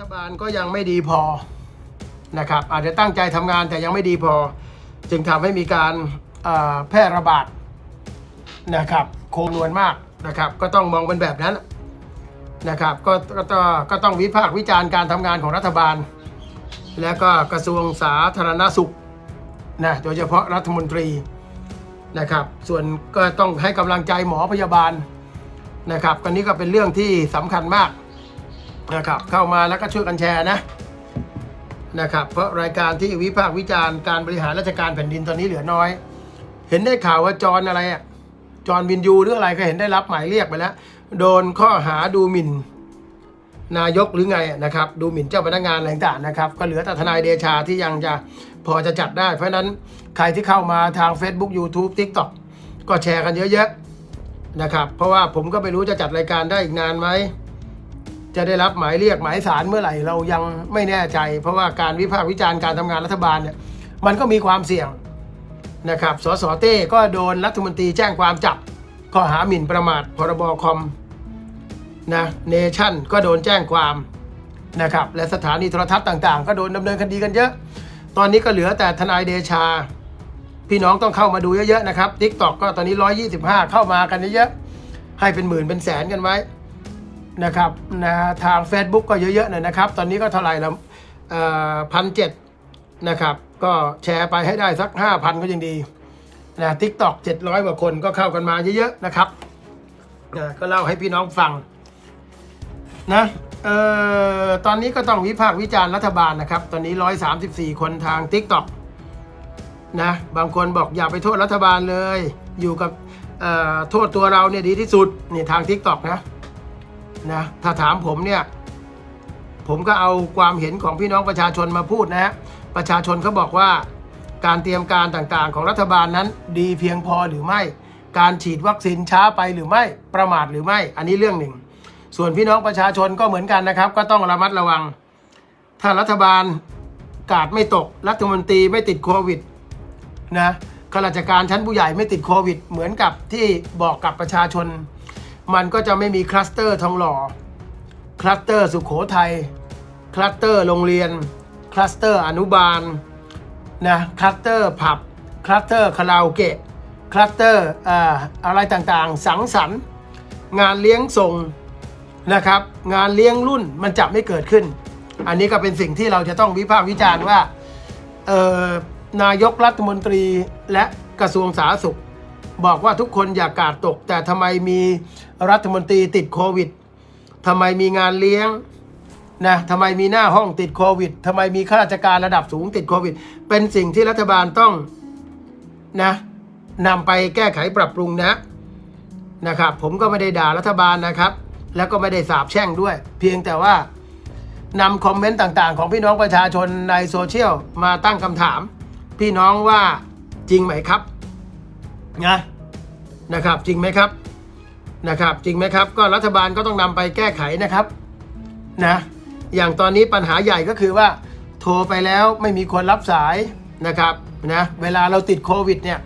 ฐบาลก็ยังไม่ดีพอนะครับ อาจจะตั้งใจทำงานแต่ยังไม่ดีพอ จึงทำให้มีการแพร่ระบาดนะครับโคมนวลมากนะครับ ก็ต้องมองเป็นแบบนั้นนะครับ ก็ก็ต้องก็ต้องวิพากษ์วิจารณ์การทำงานของรัฐบาล และก็กระทรวงสาธารณสุขนะโดยเฉพาะรัฐมนตรีนะครับ ส่วนก็ต้องให้กำลังใจหมอพยาบาลนะครับกันนี้ก็เป็นเรื่องที่สำคัญมาก นะครับเข้ามาแล้วก็ช่วยกันแชร์นะนะครับเพราะรายการที่วิพากษ์วิจารณ์การบริหารราชการแผ่นดินตอนนี้เหลือน้อย เห็นได้ข่าวว่าจอนอะไรอะจอนวินยูหรืออะไรก็เห็นได้รับหมายเรียกไปแล้ว โดนข้อหาดูหมิ่น นายกหรือไงนะครับ ดูหมิ่นเจ้าพนักงานอะไรต่างๆนะครับ ก็เหลือแต่ทนายเดชาที่ยังจะพอจะจัดได้ เพราะฉะนั้นใครที่เข้ามาทาง Facebook YouTube TikTok ก็แชร์กันเยอะๆนะครับ เพราะว่าผมก็ไม่รู้จะจัดรายการได้อีกนานไหม จะได้รับหมายเรียกหมายสารเมื่อไหร่เรายังไม่แน่ใจ เพราะว่าการวิพากษ์วิจารณ์การทำงานรัฐบาลเนี่ยมันก็มีความเสี่ยงนะครับ สสเต้ก็โดนรัฐมนตรีแจ้งความจับข้อหาหมิ่นประมาทพรบคอมนะเนชั่นก็โดนแจ้งความนะครับและสถานีโทรทัศน์ต่างๆ ก็โดนดำเนินคดีกันเยอะ ตอนนี้ก็เหลือแต่ทนายเดชา พี่น้องต้องเข้ามาดูเยอะๆนะครับ t ิ k t o k ก็ตอนนี้ 125 เข้ามากันเยอะๆให้เป็นหมื่นเป็นแสนกันไว้ นะครับนะทาง Facebook ก็เยอะๆหน่อยนะครับ ตอนนี้ก็เท่าไหร่ละพันเจ็ดนะครับ ก็แชร์ไปให้ได้สัก 5,000 ก็ยังดีนะทิกตอก700กว่าคนก็เข้ากันมาเยอะๆนะครับนะก็เล่าให้พี่น้องฟังนะเอ่อตอนนี้ก็ต้องวิพากษ์วิจารณ์รัฐบาลนะครับ ตอนนี้ 134 คนทาง TikTok นะบางคนบอกอย่าไปโทษรัฐบาลเลย อยู่กับโทษตัวเราเนี่ยดีที่สุดนี่ทาง TikTok นะ นะถ้าถามผมเนี่ย ผมก็เอาความเห็นของพี่น้องประชาชนมาพูดนะฮะประชาชนเขาบอกว่า การเตรียมการต่างๆ ของรัฐบาลนั้นดีเพียงพอหรือไม่ การฉีดวัคซีนช้าไปหรือไม่ประมาทหรือไม่ อันนี้เรื่องหนึ่ง ส่วนพี่น้องประชาชนก็เหมือนกันนะครับ ก็ต้องระมัดระวัง ถ้ารัฐบาลกาดไม่ตกรัฐมนตรีไม่ติดโควิดนะข้าราชการชั้นผู้ใหญ่ไม่ติดโควิด เหมือนกับที่บอกกับประชาชน มันก็จะไม่มีคลัสเตอร์ทองหล่อคลัสเตอร์สุขโขทัยคลัสเตอร์โรงเรียน คลัสเตอร์อนุบาลนะคลัสเตอร์ผับคลัสเตอร์คาราโอเกะคลัสเตอร์อ่าอะไรต่างๆ สังสรรค์ งานเลี้ยงส่งนะครับ งานเลี้ยงรุ่นมันจะไม่เกิดขึ้น อันนี้ก็เป็นสิ่งที่เราจะต้องวิพากษ์วิจารณ์ว่านายกรัฐมนตรีและกระทรวงสาธารณสุข บอกว่าทุกคนอย่ากาดตก แต่ทำไมมีรัฐมนตรีติดโควิดทำไมมีงานเลี้ยงนะทำไมมีหน้าห้องติดโควิดทำไมมีข้าราชการระดับสูงติดโควิด เป็นสิ่งที่รัฐบาลต้องนะนำไปแก้ไขปรับปรุงนะนะครับ ผมก็ไม่ได้ด่ารัฐบาลนะครับ แล้วก็ไม่ได้สาบแช่งด้วย เพียงแต่ว่านำคอมเมนต์ต่างๆ ของพี่น้องประชาชนในโซเชียลมาตั้งคำถาม พี่น้องว่าจริงไหมครับ นะนะครับจริงไหมครับนะครับจริงไหมครับ ก็รัฐบาลก็ต้องนำไปแก้ไขนะครับนะอย่างตอนนี้ปัญหาใหญ่ก็คือว่า โทรไปแล้วไม่มีคนรับสายนะครับนะเวลาเราติดโควิดเนี่ย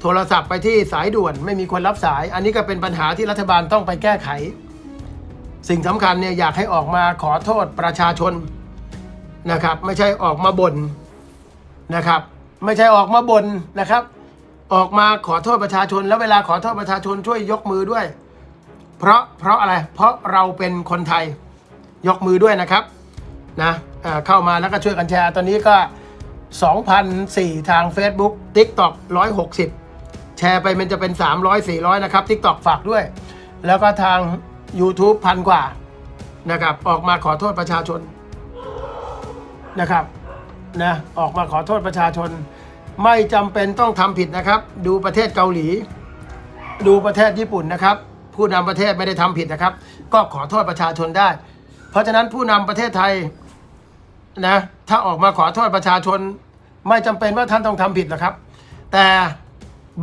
โทรศัพท์ไปที่สายด่วนไม่มีคนรับสาย อันนี้ก็เป็นปัญหาที่รัฐบาลต้องไปแก้ไข สิ่งสำคัญเนี่ยอยากให้ออกมาขอโทษประชาชนนะครับ ไม่ใช่ออกมาบ่นนะครับ ไม่ใช่ออกมาบ่นนะครับ ออกมาขอโทษประชาชน แล้วเวลาขอโทษประชาชนช่วยยกมือด้วย เพราะเพราะอะไร เพราะเราเป็นคนไทยยกมือด้วยนะครับนะเเข้ามาแล้วก็ช่วยกันแชร์ ตอนนี้ก็ 2,004 ทาง Facebook TikTok 160 แชร์ไปมันจะเป็น 300 400 นะครับ TikTok ฝากด้วย แล้วก็ทาง YouTube พันกว่านะครับออกมาขอโทษประชาชนนะครับนะออกมาขอโทษประชาชน ไม่จำเป็นต้องทำผิดนะครับ ดูประเทศเกาหลี ดูประเทศญี่ปุ่นนะครับ ผู้นำประเทศไม่ได้ทำผิดนะครับ ก็ขอโทษประชาชนได้ เพราะฉะนั้นผู้นำประเทศไทยนะถ้าออกมาขอโทษประชาชน ไม่จำเป็นว่าท่านต้องทำผิดนะครับ แต่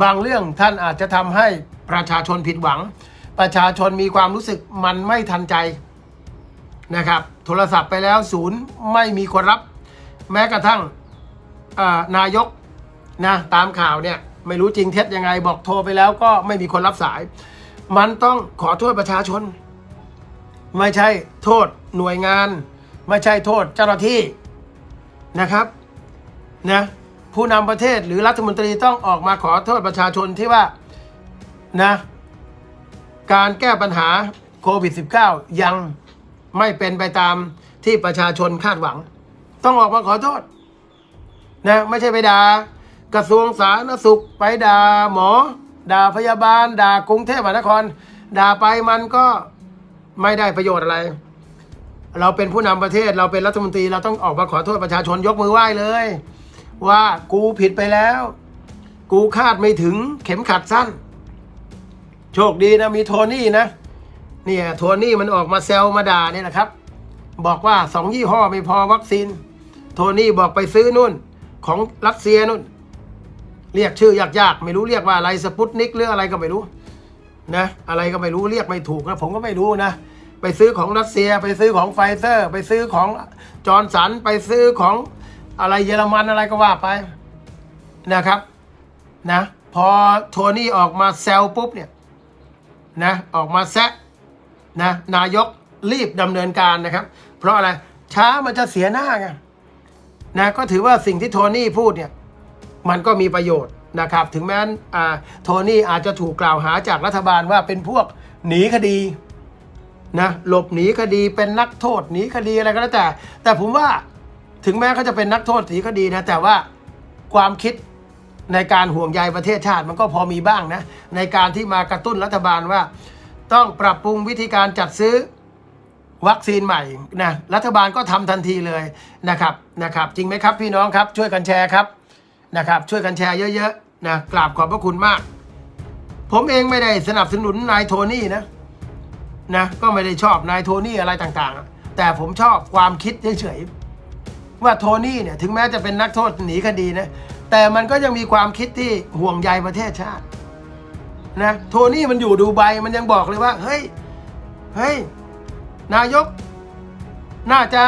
บางเรื่องท่านอาจจะทำให้ประชาชนผิดหวัง ประชาชนมีความรู้สึกมันไม่ทันใจนะครับ โทรศัพท์ไปแล้วศูนย์ไม่มีคนรับ แม้กระทั่งนายก นะตามข่าวเนี่ยไม่รู้จริงเท็จยังไงบอกโทรไปแล้วก็ไม่มีคนรับสาย มันต้องขอโทษประชาชน ไม่ใช่โทษหน่วยงาน ไม่ใช่โทษเจ้าหน้าที่นะครับนะผู้นำประเทศหรือรัฐมนตรีต้องออกมาขอโทษประชาชนที่ว่านะการแก้ปัญหาโควิด -19 ยังไม่เป็นไปตามที่ประชาชนคาดหวัง ต้องออกมาขอโทษนะไม่ใช่ไปด่า กระทรวงสาธารณสุขไปด่าหมอ ด่าพยาบาล ด่ากรุงเทพมหานคร ด่าไปมันก็ไม่ได้ประโยชน์อะไร เราเป็นผู้นำประเทศเราเป็นรัฐมนตรีเราต้องออกมาขอโทษประชาชนยกมือไหว้เลย ว่ากูผิดไปแล้ว กูคาดไม่ถึงเข็มขัดสั้น โชคดีนะมีโทนี่นะเนี่ยโทนี่มันออกมาแซวมาด่าเนี่ยนะครับ บอกว่าสองยี่ห้อไม่พอวัคซีน โทนี่บอกไปซื้อนู่นของรัสเซียนู่น เรียกชื่อยากๆ ไม่รู้เรียกว่าอะไรสปุตนิกหรืออะไรก็ไม่รู้นะอะไรก็ไม่รู้เรียกไม่ถูกนะผมก็ไม่รู้นะไปซื้อของรัสเซีย ไปซื้อของไฟเซอร์ ไปซื้อของจอร์นสันไปซื้อของอะไรเยอรมันอะไรก็ว่าไปนะครับนะพอโทนี่ออกมาแซวปุ๊บเนี่ยนะออกมาแซะนะนายกรีบดำเนินการนะครับ เพราะอะไรช้ามันจะเสียหน้าไงนะก็ถือว่าสิ่งที่โทนี่พูดเนี่ย มันก็มีประโยชน์นะครับ ถึงแม้อ่าโทนี่อาจจะถูกกล่าวหาจากรัฐบาลว่าเป็นพวกหนีคดีนะหลบหนีคดีเป็นนักโทษหนีคดีอะไรก็แล้วแต่ แต่ผมว่าถึงแม้เขาจะเป็นนักโทษหนีคดีนะแต่ว่าความคิดในการห่วงใยประเทศชาติมันก็พอมีบ้างนะ ในการที่มากระตุ้นรัฐบาลว่า ต้องปรับปรุงวิธีการจัดซื้อวัคซีนใหม่นะรัฐบาลก็ทำทันทีเลยนะครับนะครับ จริงไหมครับพี่น้องครับช่วยกันแชร์ครับ นะครับ ช่วยกันแชร์เยอะๆนะกราบขอบพระคุณมาก ผมเองไม่ได้สนับสนุนนายโทนี่นะนะก็ไม่ได้ชอบนายโทนี่อะไรต่างๆ แต่ผมชอบความคิดเฉยๆว่าโทนี่เนี่ยถึงแม้จะเป็นนักโทษหนีคดีนะแต่มันก็ยังมีความคิดที่ห่วงใยประเทศชาตินะโทนี่มันอยู่ดูไบมันยังบอกเลยว่า เฮ้ยเฮ้ยนายก น่าจะ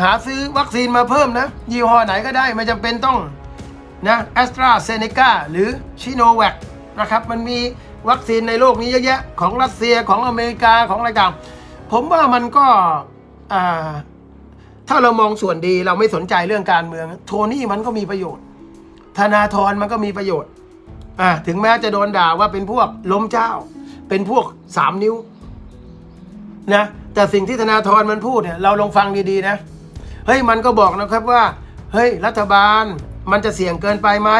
หาซื้อวัคซีนมาเพิ่มนะ ยี่ห้อไหนก็ได้ไม่จำเป็นต้อง นะแอสตราเซเนกาหรือชิโนแวคนะครับ มันมีวัคซีนในโลกนี้เยอะแยะ ของรัสเซียของอเมริกาของอะไรต่างผมว่ามันก็ถ้าเรามองส่วนดีเราไม่สนใจเรื่องการเมือง โทนี่มันก็มีประโยชน์ ธนาธรมันก็มีประโยชน์ถึงแม้จะโดนด่าว่าเป็นพวกล้มเจ้า เป็นพวกสามนิ้วนะแต่สิ่งที่ธนาธรมันพูดเนี่ยเราลองฟังดีๆนะเฮ้ยมันก็บอกนะครับว่าเฮ้ยรัฐบาล มันจะเสี่ยงเกินไปไหม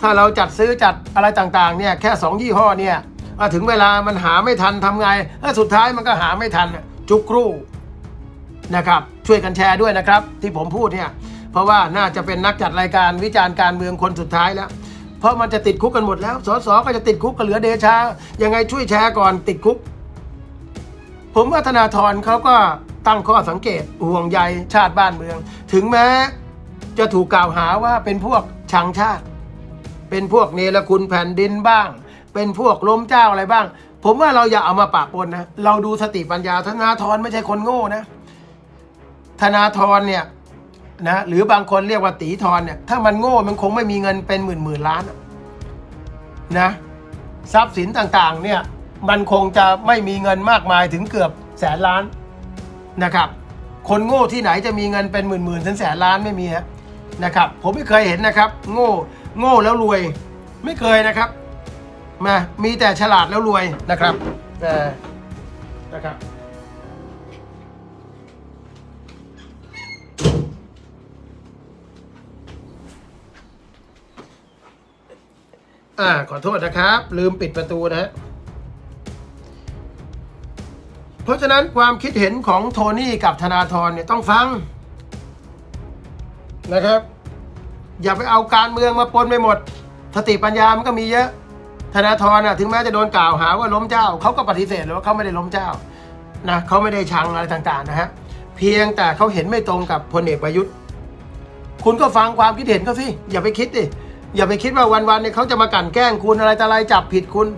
ถ้าเราจัดซื้อจัดอะไรต่างๆเนี่ยแค่สองยี่ห้อเนี่ยถึงเวลามันหาไม่ทันทำไงแล้วสุดท้ายมันก็หาไม่ทันจุกครู่นะครับ ช่วยกันแชร์ด้วยนะครับ ที่ผมพูดเนี่ยเพราะว่าน่าจะเป็นนักจัดรายการวิจารณ์การเมืองคนสุดท้ายแล้ว เพราะมันจะติดคุกกันหมดแล้วสสก็จะติดคุกก็เหลือเดชา ยังไงช่วยแชร์ก่อนติดคุก ผมว่าธนาธรเขาก็ตั้งข้อสังเกตห่วงใยชาติบ้านเมือง ถึงแม้ จะถูกกล่าวหาว่าเป็นพวกชังชาติ เป็นพวกเนรคุณแผ่นดินบ้าง เป็นพวกล้มเจ้าอะไรบ้าง ผมว่าเราอย่าเอามาปะปนนะ เราดูสติปัญญาธนาธรไม่ใช่คนโง่นะ ธนาธรเนี่ยนะหรือบางคนเรียกว่าตีธรเนี่ยถ้ามันโง่มันคงไม่มีเงินเป็นหมื่นหมื่นล้านนะทรัพย์สินต่างๆเนี่ยมันคงจะไม่มีเงินมากมายถึงเกือบแสนล้านนะครับ คนโง่ที่ไหนจะมีเงินเป็นหมื่นหมื่นถึงแสนล้านไม่มีฮะ นะครับ ผมไม่เคยเห็นนะครับ โง่ โง่แล้วรวย ไม่เคยนะครับ มา มีแต่ฉลาดแล้วรวยนะครับแต่นะครับ อ่า ขอโทษนะครับ ลืมปิดประตูนะฮะเพราะฉะนั้นความคิดเห็นของโทนี่กับธนาธรเนี่ยต้องฟัง นะครับ อย่าไปเอาการเมืองมาปนไปหมดสติปัญญามันก็มีเยอะ ธนาธรน่ะถึงแม้จะโดนกล่าวหาว่าล้มเจ้าเขาก็ปฏิเสธเลยว่าเขาไม่ได้ล้มเจ้านะเขาไม่ได้ชังอะไรต่างๆนะฮะเพียงแต่เขาเห็นไม่ตรงกับพลเอกประยุทธ์ คุณก็ฟังความคิดเห็นเขาสิอย่าไปคิดดิอย่าไปคิดว่าวันๆเนี่ยเขาจะมากลั่นแกล้งคุณอะไรต่ออะไรจับผิดคุณ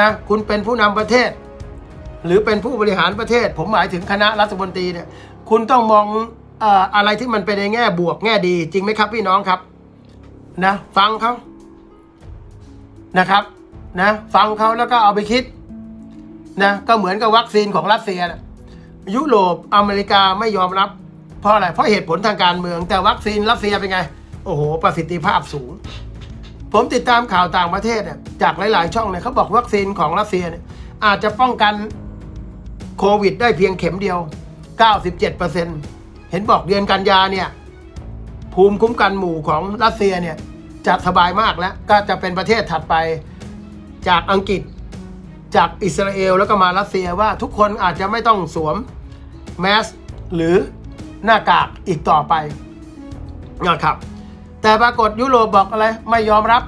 นะคุณเป็นผู้นำประเทศ หรือเป็นผู้บริหารประเทศ ผมหมายถึงคณะรัฐมนตรีเนี่ยคุณต้องมอง อะไรที่มันเป็นในแง่บวกแง่ดี จริงไหมครับพี่น้องครับ นะ ฟังเขานะครับ นะ ฟังเขาแล้วก็เอาไปคิด นะ ก็เหมือนกับวัคซีนของรัสเซียนะยุโรปอเมริกาไม่ยอมรับ เพราะอะไร เพราะเหตุผลทางการเมือง แต่วัคซีนรัสเซียเป็นไง โอ้โห ประสิทธิภาพสูง ผมติดตามข่าวต่างประเทศเนี่ยจากหลาย ๆ ช่องเนี่ยเขาบอกวัคซีนของรัสเซียเนี่ยอาจจะป้องกันโควิดได้เพียงเข็มเดียว 97%เเห็นบอกเดือนกันยาเนี่ย ภูมิคุ้มกันหมู่ของรัสเซียเนี่ยจะสบายมากแล้ว ก็จะเป็นประเทศถัดไปจากอังกฤษจากอิสราเอลแล้วก็มารัสเซียว่าทุกคนอาจจะไม่ต้องสวมแมสหรือหน้ากากอีกต่อไปนะครับ แต่ปรากฏยุโรปบอกอะไรไม่ยอมรับ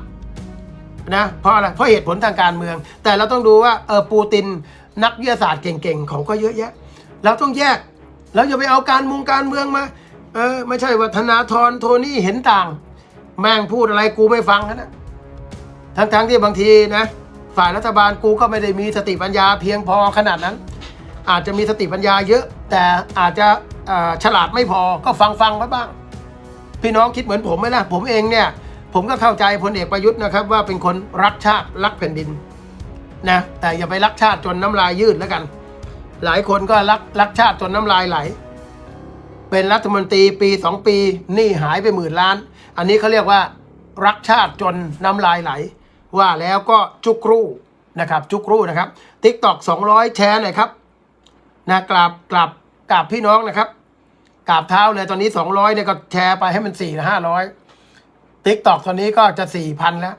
นะเพราะอะไรเพราะเหตุผลทางการเมือง แต่เราต้องดูว่าเออปูตินนักวิทยาศาสตร์เก่งๆ ของก็เยอะแยะ เราต้องแยก แล้วอย่าไปเอาการมุงการเมืองมา เออ ไม่ใช่ว่าธนาธรโทนี่เห็นต่าง แม่งพูดอะไรกูไม่ฟังนะทั้งๆที่บางทีนะฝ่ายรัฐบาลกูก็ไม่ได้มีสติปัญญาเพียงพอขนาดนั้น อาจจะมีสติปัญญาเยอะ แต่อาจจะเอ่อฉลาดไม่พอก็ฟังฟังไว้บ้าง พี่น้องคิดเหมือนผมไหมล่ะผมเองเนี่ย ผมก็เข้าใจพลเอกประยุทธ์นะครับ ว่าเป็นคนรักชาติรักแผ่นดินนะแต่อย่าไปรักชาติจนน้ำลายยืดแล้วกัน หลายคนก็รักรักชาติจนน้ำลายไหล เป็นรัฐมนตรีปีสองปีหนี่หายไปหมื่นล้าน อันนี้เขาเรียกว่า รักชาติจนน้ำลายไหล ว่าแล้วก็จุกรูนะครับจุกรูนะครับทิกตอกสองร้อยแชร์หน่อยครับนะกราบกราบกราบพี่น้องนะครับกราบเท้าเลยตอนนี้สองร้อยเนี่ยก็แชร์ไปให้มันสี่ห้าร้อยทิกตอกตอนนี้ก็จะสี่พันแล้ว